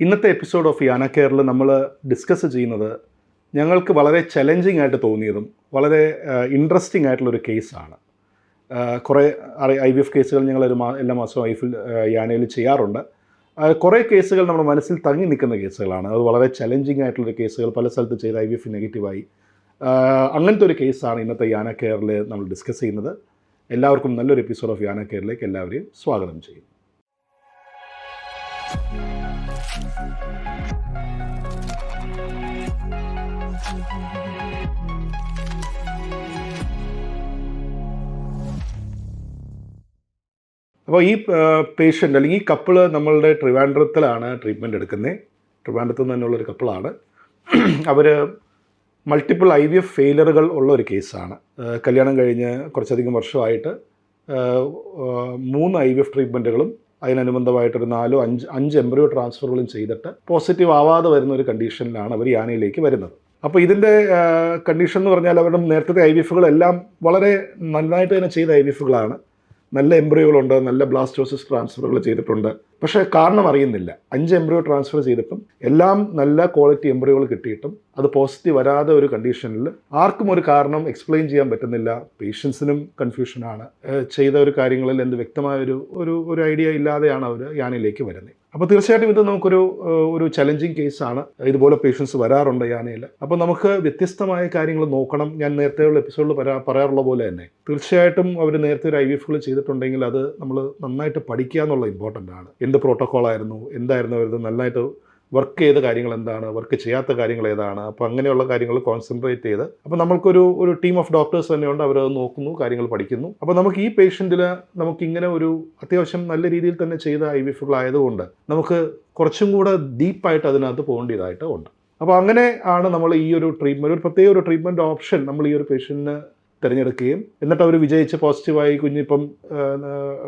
ഇന്നത്തെ episode of യാന കെയറിൽ നമ്മൾ ഡിസ്കസ് ചെയ്യുന്നത് ഞങ്ങൾക്ക് വളരെ ചലഞ്ചിങ് ആയിട്ട് തോന്നിയതും വളരെ ഇൻട്രസ്റ്റിംഗ് ആയിട്ടുള്ളൊരു കേസാണ് കുറേ ഐ വി എഫ് കേസുകൾ ഞങ്ങൾ ഒരു മാ എല്ലാ മാസവും ഐ എഫിൽ യാനയിൽ ചെയ്യാറുണ്ട്. കുറേ കേസുകൾ നമ്മുടെ മനസ്സിൽ തങ്ങി നിൽക്കുന്ന കേസുകളാണ് അത് വളരെ ചലഞ്ചിങ് ആയിട്ടുള്ളൊരു കേസുകൾ പല സ്ഥലത്ത് ചെയ്ത് ഐ വി എഫ് നെഗറ്റീവായി അങ്ങനത്തെ ഒരു കേസാണ് ഇന്നത്തെ യാന കെയറിൽ നമ്മൾ ഡിസ്കസ് ചെയ്യുന്നത്. എല്ലാവർക്കും നല്ലൊരു എപ്പിസോഡ് ഓഫ് യാന കെയറിലേക്ക് എല്ലാവരെയും സ്വാഗതം ചെയ്യും അപ്പോൾ ഈ പേഷ്യന്റ് അല്ലെങ്കിൽ ഈ കപ്പിൾ നമ്മളുടെ ട്രിവാൻഡ്രത്തിലാണ് ട്രീറ്റ്മെന്റ് എടുക്കുന്നത്. ട്രിവാൻഡ്രത്തിൽ നിന്ന് തന്നെയുള്ളൊരു കപ്പിളാണ് അവർ മൾട്ടിപ്പിൾ ഐ വി എഫ് ഫെയിലറുകൾ ഉള്ള ഒരു കേസാണ് കല്യാണം കഴിഞ്ഞ് കുറച്ചധികം വർഷമായിട്ട് മൂന്ന് ഐ വി എഫ് ട്രീറ്റ്മെന്റുകളും അതിനനുബന്ധമായിട്ടൊരു നാലോ അഞ്ച് അഞ്ച് എംബ്രിയോ ട്രാൻസ്ഫറുകളും ചെയ്തിട്ട് പോസിറ്റീവ് ആവാതെ വരുന്ന ഒരു കണ്ടീഷനിലാണ് അവർ യാനയിലേക്ക് വരുന്നത്. അപ്പോൾ ഇതിന്റെ കണ്ടീഷൻ എന്ന് പറഞ്ഞാൽ അവരുടെ നേരത്തെ ഐ വി എഫുകളെല്ലാം വളരെ നന്നായിട്ട് തന്നെ ചെയ്ത ഐ വി എഫുകളാണ് നല്ല എംബ്രിയോകളുണ്ട് നല്ല ബ്ലാസ്റ്റോസിസ് ട്രാൻസ്ഫറുകൾ ചെയ്തിട്ടുണ്ട്. പക്ഷേ കാരണം അറിയുന്നില്ല. അഞ്ച് എംബ്രിയോ ട്രാൻസ്ഫർ ചെയ്തിട്ടും എല്ലാം നല്ല ക്വാളിറ്റി എംബ്രിയോകൾ കിട്ടിയിട്ടും അത് പോസിറ്റീവ് വരാതെ ഒരു കണ്ടീഷനിൽ ആർക്കും ഒരു കാരണം എക്സ്പ്ലെയിൻ ചെയ്യാൻ പറ്റുന്നില്ല. പേഷ്യൻസിനും കൺഫ്യൂഷനാണ് ചെയ്ത ഒരു കാര്യങ്ങളിൽ എന്ത് വ്യക്തമായ ഒരു ഒരു ഐഡിയ ഇല്ലാതെയാണ് അവർ യാനിലേക്ക് വരുന്നത്. അപ്പോൾ തീർച്ചയായിട്ടും ഇത് നമുക്കൊരു ഒരു ചലഞ്ചിങ് കേസാണ് ഇതുപോലെ പേഷ്യൻസ് വരാറുണ്ട് യാനയിൽ അപ്പോൾ നമുക്ക് വ്യത്യസ്തമായ കാര്യങ്ങൾ നോക്കണം. ഞാൻ നേരത്തെയുള്ള എപ്പിസോഡിൽ പറയാ പറയാറുള്ള പോലെ തന്നെ. തീർച്ചയായിട്ടും അവർ നേരത്തെ ഒരു ഐ വി എഫുകൾ ചെയ്തിട്ടുണ്ടെങ്കിൽ അത് നമ്മൾ നന്നായിട്ട് പഠിക്കുക എന്നുള്ള ഇമ്പോർട്ടന്റ് ആണ്. എന്ത് പ്രോട്ടോക്കോൾ ആയിരുന്നു? എന്തായിരുന്നു അവർ നന്നായിട്ട് വർക്ക് ചെയ്ത കാര്യങ്ങൾ എന്താണ് വർക്ക് ചെയ്യാത്ത കാര്യങ്ങൾ ഏതാണ് അപ്പോൾ അങ്ങനെയുള്ള കാര്യങ്ങൾ കോൺസെൻട്രേറ്റ് ചെയ്ത് അപ്പോൾ നമുക്കൊരു ഒരു ടീം ഓഫ് ഡോക്ടേഴ്സ് തന്നെയുണ്ട്. അവർ നോക്കുന്നു കാര്യങ്ങൾ പഠിക്കുന്നു. അപ്പോൾ നമുക്ക് ഈ പേഷ്യന്റിൽ നമുക്ക് ഇങ്ങനെ ഒരു അത്യാവശ്യം നല്ല രീതിയിൽ തന്നെ ചെയ്ത ഐ വി എഫുകളായതുകൊണ്ട് നമുക്ക് കുറച്ചും കൂടെ ഡീപ്പായിട്ട് അതിനകത്ത് പോകേണ്ടതായിട്ട് ഉണ്ട്. അപ്പോൾ അങ്ങനെ ആണ് നമ്മൾ ഈ ഒരു ട്രീറ്റ്മെന്റ് ഒരു പ്രത്യേക ഒരു ട്രീറ്റ്മെന്റ് ഓപ്ഷൻ നമ്മൾ ഈ ഒരു പേഷ്യന്റിന് തിരഞ്ഞെടുക്കുകയും എന്നിട്ട് അവർ വിജയിച്ച് പോസിറ്റീവായി കുഞ്ഞിപ്പം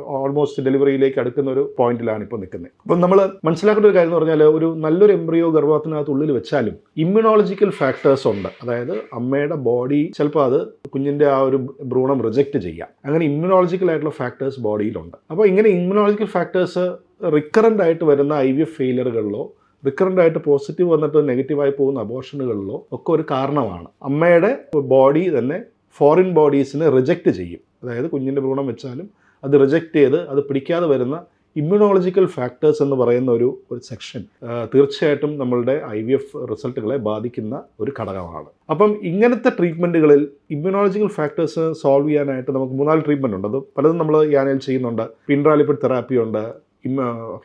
ഓൾമോസ്റ്റ് ഡെലിവറിയിലേക്ക് അടുക്കുന്ന ഒരു പോയിന്റിലാണ് ഇപ്പോൾ നിൽക്കുന്നത് അപ്പം നമ്മൾ മനസ്സിലാക്കേണ്ട ഒരു കാര്യം എന്ന് പറഞ്ഞാൽ ഒരു നല്ലൊരു എംബ്രിയോ ഗർഭത്തിനകത്ത് ഉള്ളിൽ വെച്ചാലും ഇമ്മ്യൂണോളജിക്കൽ ഫാക്ടേഴ്സ് ഉണ്ട്. അതായത് അമ്മയുടെ ബോഡി ചിലപ്പോൾ അത് കുഞ്ഞിന്റെ ആ ഒരു ഭ്രൂണം റിജക്റ്റ് ചെയ്യാം. അങ്ങനെ ഇമ്മ്യൂണോളജിക്കൽ ആയിട്ടുള്ള ഫാക്ടേഴ്സ് ബോഡിയിലുണ്ട് അപ്പോൾ ഇങ്ങനെ ഇമ്മ്യൂണോളജിക്കൽ ഫാക്ടേഴ്സ് റിക്കറന്റ് ആയിട്ട് വരുന്ന ഐ വി എഫ് ഫെയിലറുകളിലോ റിക്കറന്റ് ആയിട്ട് പോസിറ്റീവ് വന്നിട്ട് നെഗറ്റീവായി പോകുന്ന അബോർഷനുകളിലോ ഒക്കെ ഒരു കാരണമാണ്. അമ്മയുടെ ബോഡി തന്നെ ഫോറിൻ ബോഡീസിനെ റിജക്റ്റ് ചെയ്യും. അതായത് കുഞ്ഞിന്റെ ഭ്രൂണം വെച്ചാലും അത് റിജക്റ്റ് ചെയ്ത് അത് പിടിക്കാതെ വരുന്ന ഇമ്മ്യൂണോളജിക്കൽ ഫാക്ടേഴ്സ് എന്ന് പറയുന്ന ഒരു ഒരു സെക്ഷൻ തീർച്ചയായിട്ടും നമ്മളുടെ ഐ വി എഫ് റിസൾട്ടുകളെ ബാധിക്കുന്ന ഒരു ഘടകമാണ്. അപ്പം ഇങ്ങനത്തെ ട്രീറ്റ്മെന്റുകളിൽ ഇമ്മ്യൂണോളജിക്കൽ ഫാക്ടേഴ്സ് സോൾവ് ചെയ്യാനായിട്ട് നമുക്ക് മൂന്നാൽ ട്രീറ്റ്മെന്റ് ഉണ്ട്. അത് പലതും നമ്മൾ യാനയിൽ ചെയ്യുന്നുണ്ട്. പിൻട്രാലിപ്പിഡ് തെറാപ്പി ഉണ്ട്.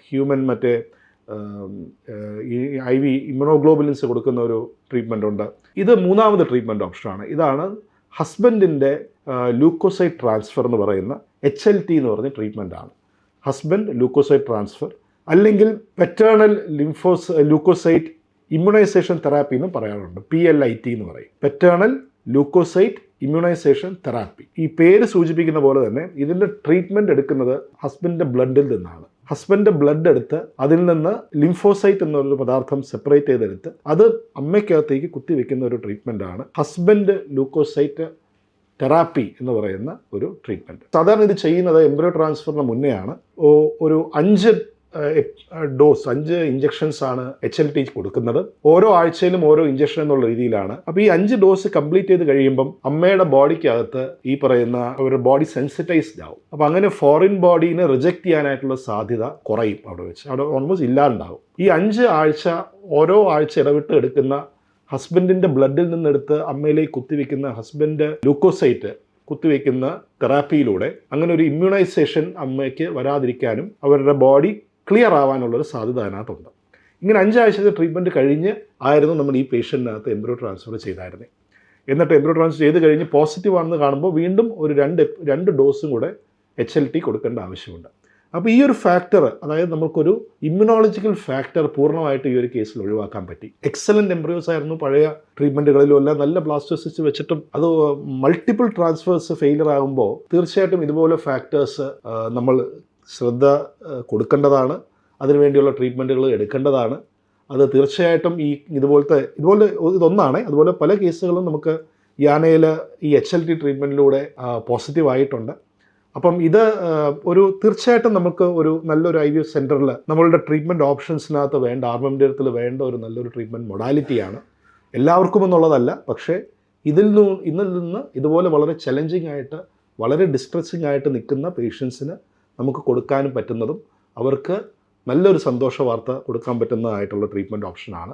ഹ്യൂമൻ മറ്റേ ഈ ഐ വി ഇമ്മ്യൂണോഗ്ലോബുലിൻസ് കൊടുക്കുന്ന ഒരു ട്രീറ്റ്മെന്റ് ഉണ്ട്. ഇത് മൂന്നാമത് ട്രീറ്റ്മെന്റ് ഓപ്ഷനാണ്. ഇതാണ് ഹസ്ബൻഡിന്റെ ലൂക്കോസൈറ്റ് ട്രാൻസ്ഫർ എന്ന് പറയുന്ന എച്ച് എൽ ടി എന്ന് പറഞ്ഞ ട്രീറ്റ്മെന്റ് ആണ്. ഹസ്ബൻഡ് ലൂക്കോസൈറ്റ് ട്രാൻസ്ഫർ അല്ലെങ്കിൽ paternal lympho leucocyte immunisation therapy എന്നും പറയാറുണ്ട്. പി എൽ ഐ ടി എന്ന് പറയും. പെറ്റേണൽ ലൂക്കോസൈറ്റ് ഇമ്മ്യൂണൈസേഷൻ തെറാപ്പി ഈ പേര് സൂചിപ്പിക്കുന്ന പോലെ തന്നെ ഇതിന്റെ ട്രീറ്റ്മെന്റ് എടുക്കുന്നത് ഹസ്ബൻഡിന്റെ ബ്ലഡിൽ നിന്നാണ്. ഹസ്ബൻഡിന്റെ ബ്ലഡ് എടുത്ത് അതിൽ നിന്ന് ലിംഫോസൈറ്റ് എന്നൊരു പദാർത്ഥം സെപ്പറേറ്റ് ചെയ്തെടുത്ത് അത് അമ്മയ്ക്കകത്തേക്ക് കുത്തിവെക്കുന്ന ഒരു ട്രീറ്റ്മെന്റാണ് ഹസ്ബൻഡ് ലൂക്കോസൈറ്റ് തെറാപ്പി എന്ന് പറയുന്ന ഒരു ട്രീറ്റ്മെന്റ് സാധാരണ ഇത് ചെയ്യുന്നത് എംബ്രോ ട്രാൻസ്ഫറിന് മുന്നെയാണ്. ഒരു അഞ്ച് ഡോസ് അഞ്ച് ഇഞ്ചക്ഷൻസ് ആണ് എച്ച് എൽ ടി കൊടുക്കുന്നത്. ഓരോ ആഴ്ചയിലും ഓരോ ഇഞ്ചക്ഷൻ എന്നുള്ള രീതിയിലാണ്. അപ്പോൾ ഈ അഞ്ച് ഡോസ് കംപ്ലീറ്റ് ചെയ്ത് കഴിയുമ്പം അമ്മയുടെ ബോഡിക്കകത്ത് ഈ പറയുന്ന ഒരു ബോഡി സെൻസിറ്റൈസ്ഡ് ആവും. അപ്പോൾ അങ്ങനെ ഫോറിൻ ബോഡീനെ റിജക്റ്റ് ചെയ്യാനായിട്ടുള്ള സാധ്യത കുറയും അവിടെ വെച്ച്. അവിടെ ഓൾമോസ്റ്റ് ഇല്ലാണ്ടാവും. ഈ അഞ്ച് ആഴ്ച ഓരോ ആഴ്ച ഇടവിട്ട് എടുക്കുന്ന ഹസ്ബൻഡിന്റെ ബ്ലഡിൽ നിന്നെടുത്ത് അമ്മയിലേക്ക് കുത്തിവെക്കുന്ന ഹസ്ബൻഡ് ലൂക്കോസൈറ്റ് കുത്തിവെക്കുന്ന തെറാപ്പിയിലൂടെ അങ്ങനെ ഒരു ഇമ്മ്യൂണൈസേഷൻ അമ്മയ്ക്ക് വരാതിരിക്കാനും അവരുടെ ബോഡി ക്ലിയർ ആവാനുള്ളൊരു സാധ്യത അതിനകത്തുണ്ട്. ഇങ്ങനെ അഞ്ചാഴ്ചത്തെ ട്രീറ്റ്മെന്റ് കഴിഞ്ഞ് ആയിരുന്നു നമ്മൾ ഈ പേഷ്യന്റിനകത്ത് എംബ്രോ ട്രാൻസ്ഫർ ചെയ്തായിരുന്നത് എന്നിട്ട് എംബ്രോ ട്രാൻസ്ഫർ ചെയ്ത് കഴിഞ്ഞ് പോസിറ്റീവ് ആണെന്ന് കാണുമ്പോൾ വീണ്ടും ഒരു രണ്ട് രണ്ട് ഡോസും കൂടെ എച്ച് എൽ ടി കൊടുക്കേണ്ട ആവശ്യമുണ്ട്. അപ്പോൾ ഈ ഒരു ഫാക്ടർ അതായത് നമുക്കൊരു ഇമ്മ്യൂണോളജിക്കൽ ഫാക്ടർ പൂർണമായിട്ട് ഈ ഒരു കേസിൽ ഒഴിവാക്കാൻ പറ്റി. എക്സലന്റ് എംബ്രിയോസ് ആയിരുന്നു പഴയ ട്രീറ്റ്മെന്റുകളിലും എല്ലാം. നല്ല ബ്ലാസ്റ്റോസിസ് വെച്ചിട്ടും അത് മൾട്ടിപ്പിൾ ട്രാൻസ്ഫേഴ്സ് ഫെയിലർ ആകുമ്പോൾ തീർച്ചയായിട്ടും ഇതുപോലെ ഫാക്ടേഴ്സ് നമ്മൾ ശ്രദ്ധ കൊടുക്കേണ്ടതാണ്. അതിനുവേണ്ടിയുള്ള ട്രീറ്റ്മെന്റുകൾ എടുക്കേണ്ടതാണ്. അത് തീർച്ചയായിട്ടും ഈ ഇതുപോലത്തെ ഇതുപോലെ ഇതൊന്നാണ്. അതുപോലെ പല കേസുകളും നമുക്ക് യാനയിൽ ഈ എച്ച് എൽ ടി ട്രീറ്റ്മെന്റിലൂടെ പോസിറ്റീവ് ആയിട്ടുണ്ട്. അപ്പം ഇത് ഒരു തീർച്ചയായിട്ടും നമുക്ക് ഒരു നല്ലൊരു ഐ വി എഫ് സെന്ററിൽ നമ്മളുടെ ട്രീറ്റ്മെന്റ് ഓപ്ഷൻസിനകത്ത് വേണ്ട ആർമമെന്റത്തിൽ വേണ്ട ഒരു നല്ലൊരു ട്രീറ്റ്മെന്റ് മൊഡാലിറ്റിയാണ് എല്ലാവർക്കും എന്നുള്ളതല്ല. പക്ഷേ ഇതിൽ നിന്ന് ഇന്നിൽ നിന്ന് ഇതുപോലെ വളരെ ചലഞ്ചിങ് ആയിട്ട് വളരെ ഡിസ്ട്രെസ്സിങ് ആയിട്ട് നിൽക്കുന്ന പേഷ്യൻസിന് നമുക്ക് കൊടുക്കാനും പറ്റുന്നതും അവർക്ക് നല്ലൊരു സന്തോഷ വാർത്ത കൊടുക്കാൻ പറ്റുന്നതായിട്ടുള്ള ട്രീറ്റ്മെന്റ് ഓപ്ഷനാണ്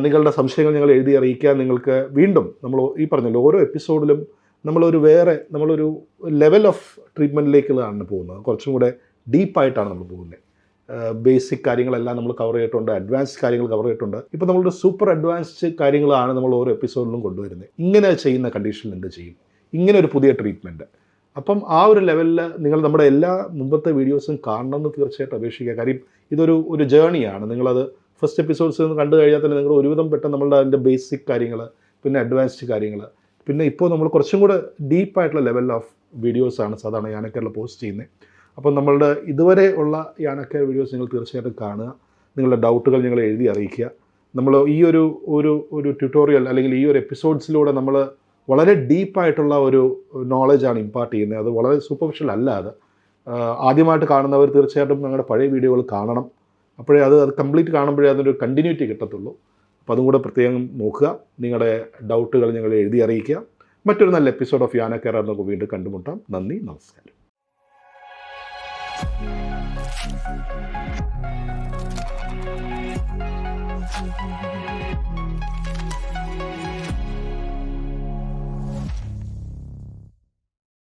നിങ്ങളുടെ സംശയങ്ങൾ ഞങ്ങൾ എഴുതി അറിയിക്കുക. നിങ്ങൾക്ക് വീണ്ടും നമ്മൾ ഈ പറഞ്ഞല്ലോ ഓരോ എപ്പിസോഡിലും നമ്മളൊരു വേറെ നമ്മളൊരു ലെവൽ ഓഫ് ട്രീറ്റ്മെന്റിലേക്കുള്ളതാണ് പോകുന്നത്. കുറച്ചും കൂടെ ഡീപ്പായിട്ടാണ് നമ്മൾ പോകുന്നത്. ബേസിക് കാര്യങ്ങളെല്ലാം നമ്മൾ കവർ ചെയ്തിട്ടുണ്ട്. അഡ്വാൻസ് കാര്യങ്ങൾ കവർ ചെയ്തിട്ടുണ്ട്. ഇപ്പോൾ നമ്മളുടെ സൂപ്പർ അഡ്വാൻസ്ഡ് കാര്യങ്ങളാണ് നമ്മൾ ഓരോ എപ്പിസോഡിലും കൊണ്ടുവരുന്നത്. ഇങ്ങനെ ചെയ്യുന്ന കണ്ടീഷനിൽ എന്ത് ചെയ്യും? ഇങ്ങനെ ഒരു പുതിയ ട്രീറ്റ്മെന്റ് അപ്പം ആ ഒരു ലെവലിൽ നിങ്ങൾ നമ്മുടെ എല്ലാ മുമ്പത്തെ വീഡിയോസും കാണണമെന്ന് തീർച്ചയായിട്ടും അപേക്ഷിക്കുക. കാര്യം ഇതൊരു ഒരു ജേണിയാണ് നിങ്ങളത് ഫസ്റ്റ് എപ്പിസോഡ്സ് നിന്ന് കണ്ടു കഴിഞ്ഞാൽ തന്നെ നിങ്ങൾ ഒരുവിധം പെട്ടെന്ന് നമ്മളുടെ അതിന്റെ ബേസിക് കാര്യങ്ങൾ പിന്നെ അഡ്വാൻസ്ഡ് കാര്യങ്ങൾ പിന്നെ ഇപ്പോൾ നമ്മൾ കുറച്ചും കൂടെ ഡീപ്പായിട്ടുള്ള ലെവൽ ഓഫ് വീഡിയോസാണ് സാധാരണ യാനക്കറിൽ പോസ്റ്റ് ചെയ്യുന്നത് അപ്പം നമ്മളുടെ ഇതുവരെ ഉള്ള യാനക്കേര വീഡിയോസ് നിങ്ങൾ തീർച്ചയായിട്ടും കാണുക. നിങ്ങളുടെ ഡൗട്ടുകൾ നിങ്ങൾ എഴുതി അറിയിക്കുക. നമ്മൾ ഈ ഒരു ഒരു ഒരു ട്യൂട്ടോറിയൽ അല്ലെങ്കിൽ ഈ ഒരു എപ്പിസോഡ്സിലൂടെ നമ്മൾ വളരെ ഡീപ്പായിട്ടുള്ള ഒരു നോളജാണ് ഇമ്പാർട്ട് ചെയ്യുന്നത്. അത് വളരെ സൂപ്പർഫിഷ്യൽ അല്ല അത്. ആദ്യമായിട്ട് കാണുന്നവർ തീർച്ചയായിട്ടും ഞങ്ങളുടെ പഴയ വീഡിയോകൾ കാണണം. അപ്പോഴേ അത് അത് കംപ്ലീറ്റ് കാണുമ്പോഴേ അതിനൊരു കണ്ടിന്യൂറ്റി കിട്ടത്തുള്ളൂ. അപ്പോൾ അതും കൂടെ പ്രത്യേകം നോക്കുക. നിങ്ങളുടെ ഡൗട്ടുകൾ ഞങ്ങൾ എഴുതി അറിയിക്കുക. മറ്റൊരു നല്ല എപ്പിസോഡ് ഓഫ് യാന കേരള നമുക്ക് വീണ്ടും കണ്ടുമുട്ടാം. നന്ദി നമസ്കാരം. Thank you.